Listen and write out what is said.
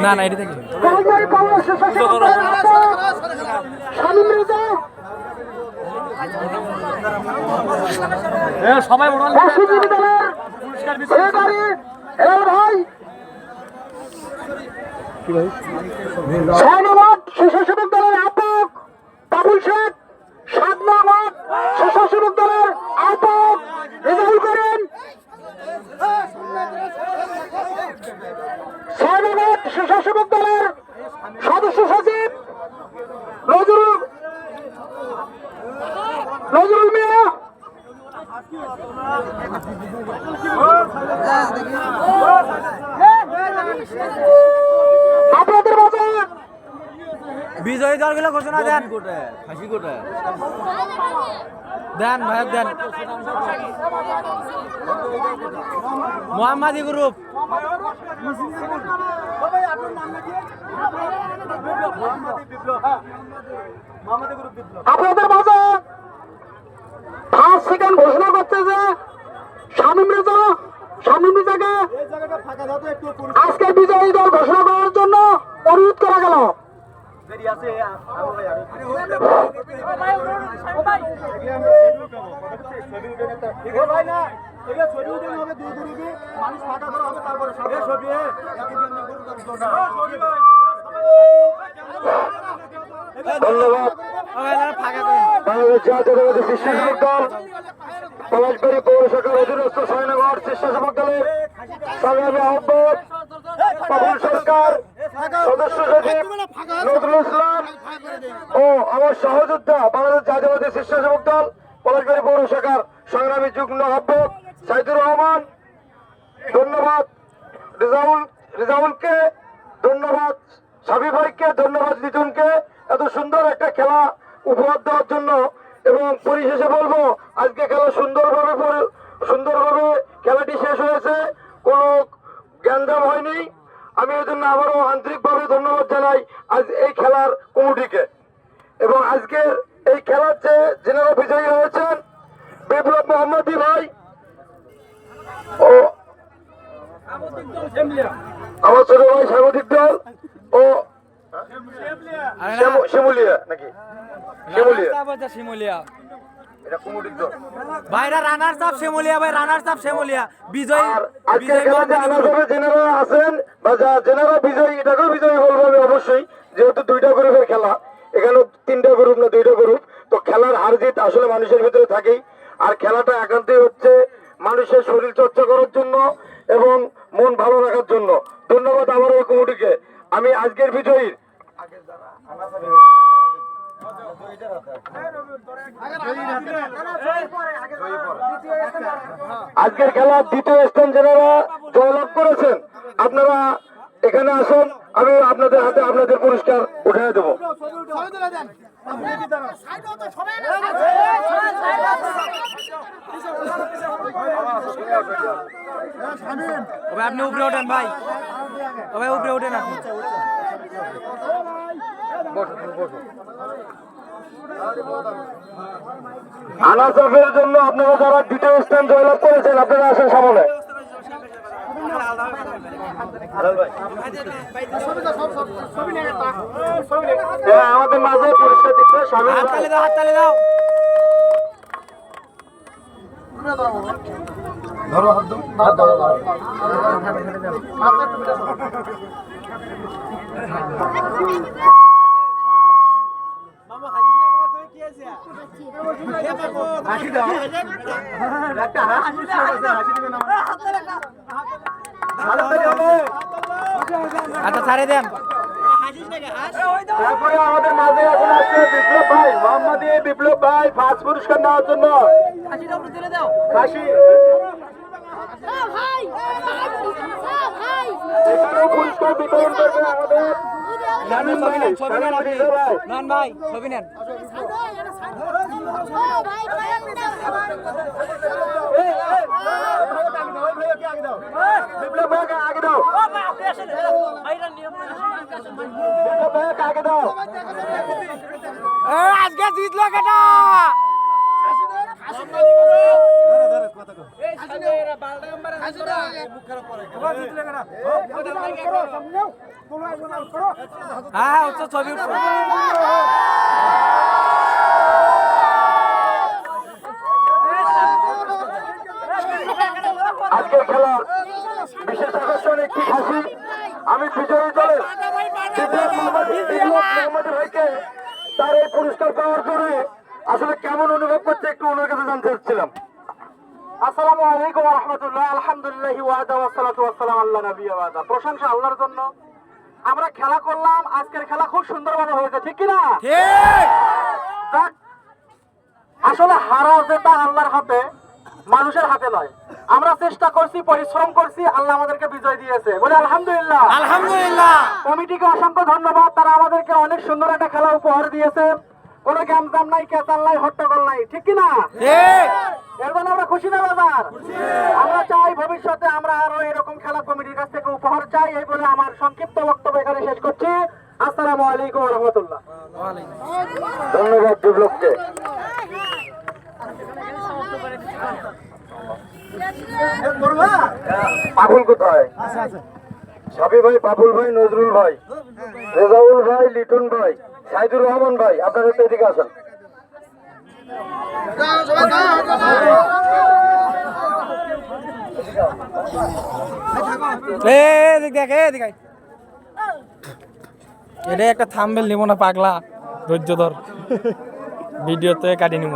না না এটি দেখি। সবাই ভাই। ছয় স্বেচ্ছাসেবক দলের আহ্বায়ক বাবুল শেখ সাত নম্বর স্বেচ্ছাসেবক দলের আহ্বায়ক ছয় নম্বর স্বেচ্ছাসেবক দলের সদস্য সচিব নজরুল নজরুল মিয়া। আপনাদের মাঝে বিজয়ী দলগুলো ঘোষণা দেন। দেন ভাইক দেন। মোহাম্মদী গ্রুপ আপনাদের মাঝে ফার্স্ট সেকেন্ড ঘোষণা করছে যে রেজা শামীম রেজাকে আজকে বিজয়ী দল ঘোষণা করার জন্য অনুরোধ করা গেল ধন্যবাদ ফাঁকা করেন বাংলাদেশ জাতীয়তাবাদী স্বেচ্ছাসেবক দল পলাশবাড়ি পৌরসভার অধীনস্থ স্বেচ্ছাসেবক দলের সংগ্রামী আহ্বায়ক পাবন সরকার সদস্য সচিব নজরুল ইসলাম ও আমার সহযোদ্ধা বাংলাদেশ জাতীয়বাদী স্বেচ্ছাসেবক দল পলাশবাড়ি পৌরসভার সংগ্রামী যুগ্ম আহ্বায়ক সাইদুর রহমান ধন্যবাদ রেজাউল রেজাউলকে ধন্যবাদ সাবি ভাইকে ধন্যবাদ লিটনকে। এত সুন্দর একটা খেলা উপহার দেওয়ার জন্য এবং পরিশেষে বলব আজকে খেলা সুন্দরভাবে সুন্দরভাবে খেলাটি শেষ হয়েছে। কোনো জ্ঞানদাম হয়নি। আমি এই জন্য আবারও আন্তরিকভাবে ধন্যবাদ জানাই আজ এই খেলার কমিটিকে। এবং আজকের এই খেলার যে জেনারা বিজয়ী হয়েছেন বিপ্লব মোহাম্মদী ভাই ও আমার ছোট ভাই স্বাগতিক দল ও শিমুলিয়া নাকি? শ্যামলিয়া শিমুলিয়া। ভাইরা রানার চাপ শিমুলিয়া ভাই রানার চাপ শিমুলিয়া বিজয়ী আর আজকের বিজয়ী খেলাতে মোহাম্মদী আলাদা গ্রুপ। জেনারা আছেন বা জেনারা বিজয়ী এটাকেও বিজয়ী বলব অবশ্যই। যেহেতু দুইটা গ্রুপের খেলা। এখানে তিনটা গ্রুপ না দুইটা গ্রুপ তো খেলার হার জিত আসলে মানুষের ভিতরে থাকেই। আর খেলাটা একান্তই হচ্ছে মানুষের শরীর চর্চা করার জন্য এবং মন ভালো রাখার জন্য। ধন্যবাদ আমার ওই কমিটিকে আমি আজকের বিজয়ীর আজকের খেলার দ্বিতীয় স্থান যারা জয়লাভ করেছেন আপনারা এখানে আসুন আমি আপনাদের হাতে আপনাদের পুরস্কার উঠে দেবো। ভাই আপনি উপরে ওঠেন ভাই। উপরে ওঠেন আপনি। আনাসাফের জন্য আপনারা যারা দ্বিতীয় স্থান জয়লাভ করেছেন আপনারা আসেন সামনে। হ্যাঁ, আমাদের মাঝে পুরস্কার দিচ্ছে স্বামী হাত তালি দাও দাও আচ্ছা ছাড়ে দেন। তারপরে আমাদের মাঝে এখন আসছে বিপ্লব ভাই মোহাম্মদ বিপ্লব ভাই ফার্স্ট পুরস্কার নেওয়ার জন্য। কাশি নেন ভাই ছবি নেন বিপ্লব ভাইকে আগে দাও বিপ্লব ভাইকে আগে দাও এ, আজকে জিতলো কেটা জিতলো কেটা হ্যাঁ হচ্ছে আজকের খেলার বিশেষ আকর্ষণ একটি হাসি আমি বিজয়ী দলের ভাইকে তার এই পুরস্কার পাওয়ার জন্য আসলে কেমন অনুভব করছে একটু ওনার কাছে জানতে চাচ্ছিলাম আসসালামু আলাইকুম রহমতুল্লাহ আলহামদুলিল্লাহ ওয়াদা ওয়াসসালাতু ওয়াসসালাম আল্লাহ নবী ওয়াদা প্রশংসা আল্লাহর জন্য। আমরা খেলা করলাম আজকের খেলা খুব সুন্দরভাবে হয়েছে ঠিক কি না ঠিক আসলে হারা জেতা আল্লাহর হাতে মানুষের হাতে নয়। আমরা চেষ্টা করছি পরিশ্রম করছি আল্লাহ আমাদেরকে বিজয় দিয়েছে। বলে আলহামদুলিল্লাহ। আলহামদুলিল্লাহ। কমিটিকে অসংখ্য ধন্যবাদ তারা আমাদেরকে অনেক সুন্দর একটা খেলা উপহার দিয়েছে। কোনো গ্যামজাম নাই কেচাল নাই হট্টগোল নাই ঠিক কি না? ঠিক। এর জন্য আমরা খুশি না বাজার? আমরা চাই ভবিষ্যতে আমরা আরও এরকম খেলা কমিটির কাছ থেকে উপহার চাই এই বলে আমার সংক্ষিপ্ত বক্তব্য এখানে শেষ করছি। আসসালামু আলাইকুম রহমতুল্লাহ। ধন্যবাদ বিপ্লবকে। পাপুল কোথায়? সাবি ভাই পাপুল ভাই নজরুল ভাই রেজাউল ভাই লিটন ভাই। সাইদুর রহমান ভাই, আপনার একটু এদিকে আসেন। এটা একটা থাম্বেল নিব না পাগলা, ধৈর্য ধর। ভিডিওতে কাটি নিব।